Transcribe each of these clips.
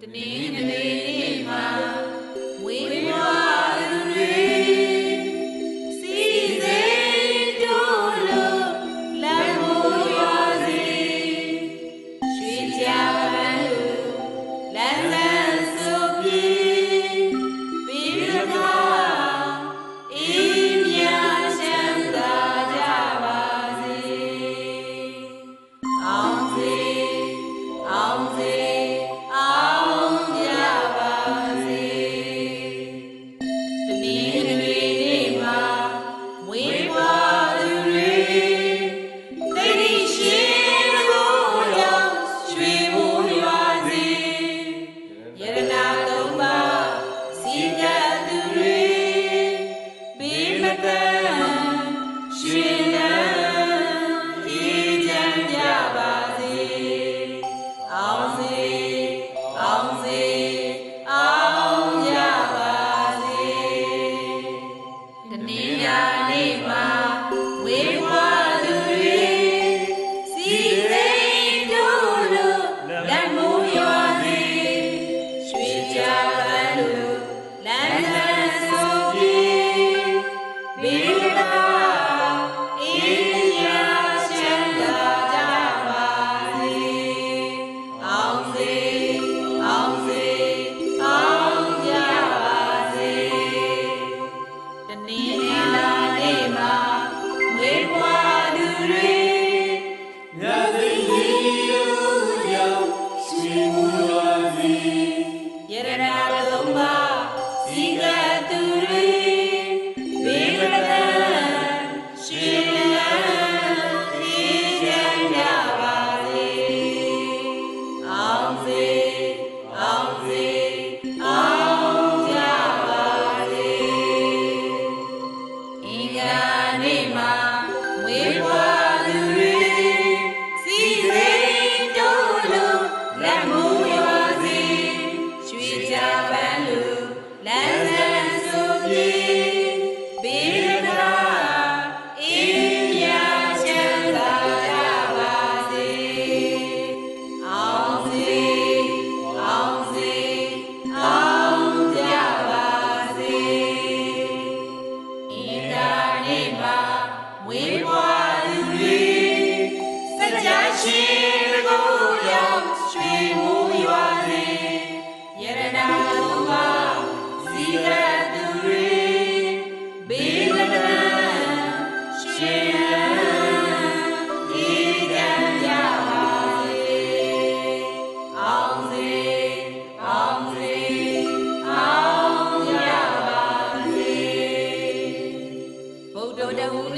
The name Dunia lima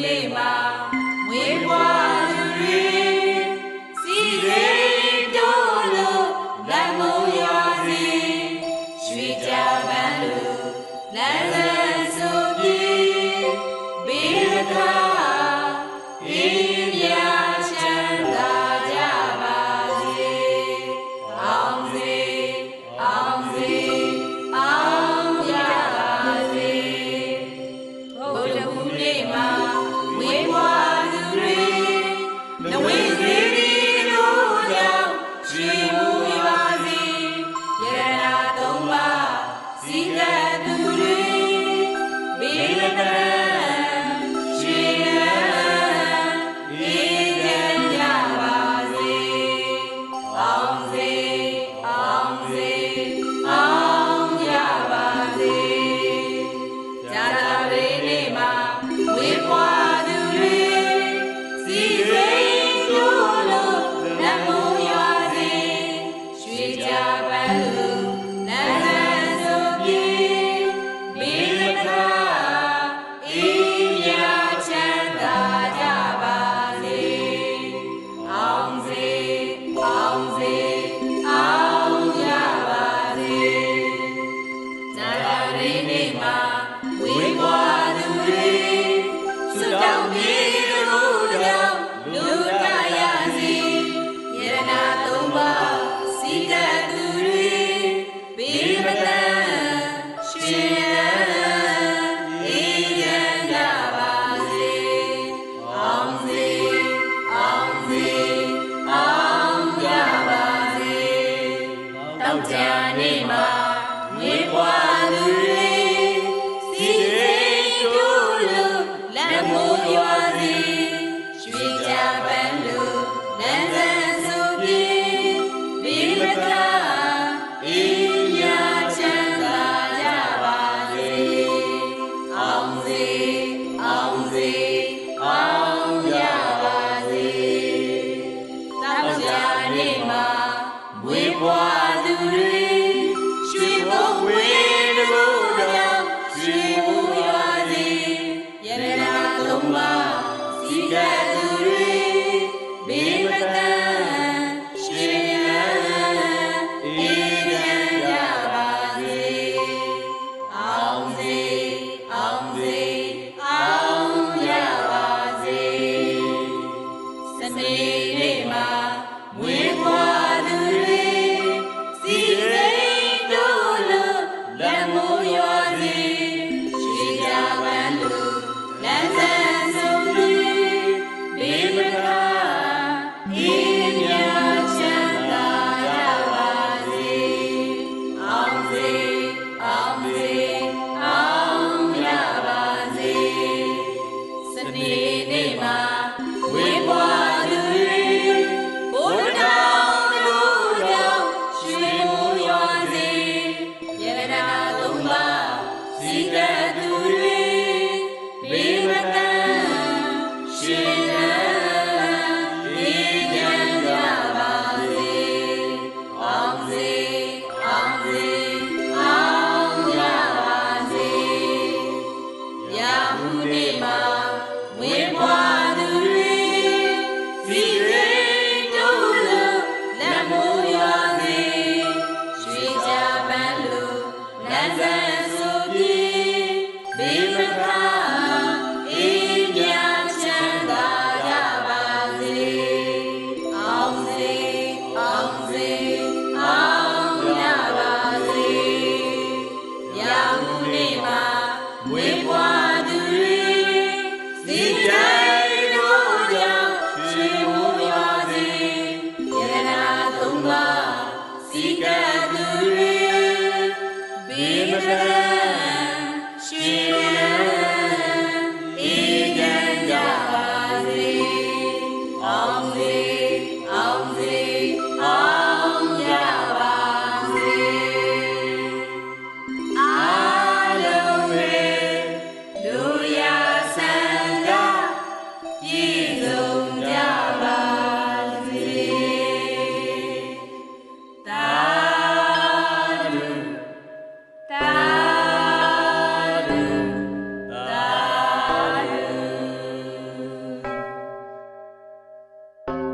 လေးမှာမွေးဖွားသူတွေစီရေတို့လို့လက်မုံရစီရွှေကြပန်းလို့လမ်းလမ်းဆိုပြေဘေးကဘေး Jesus. Sri Be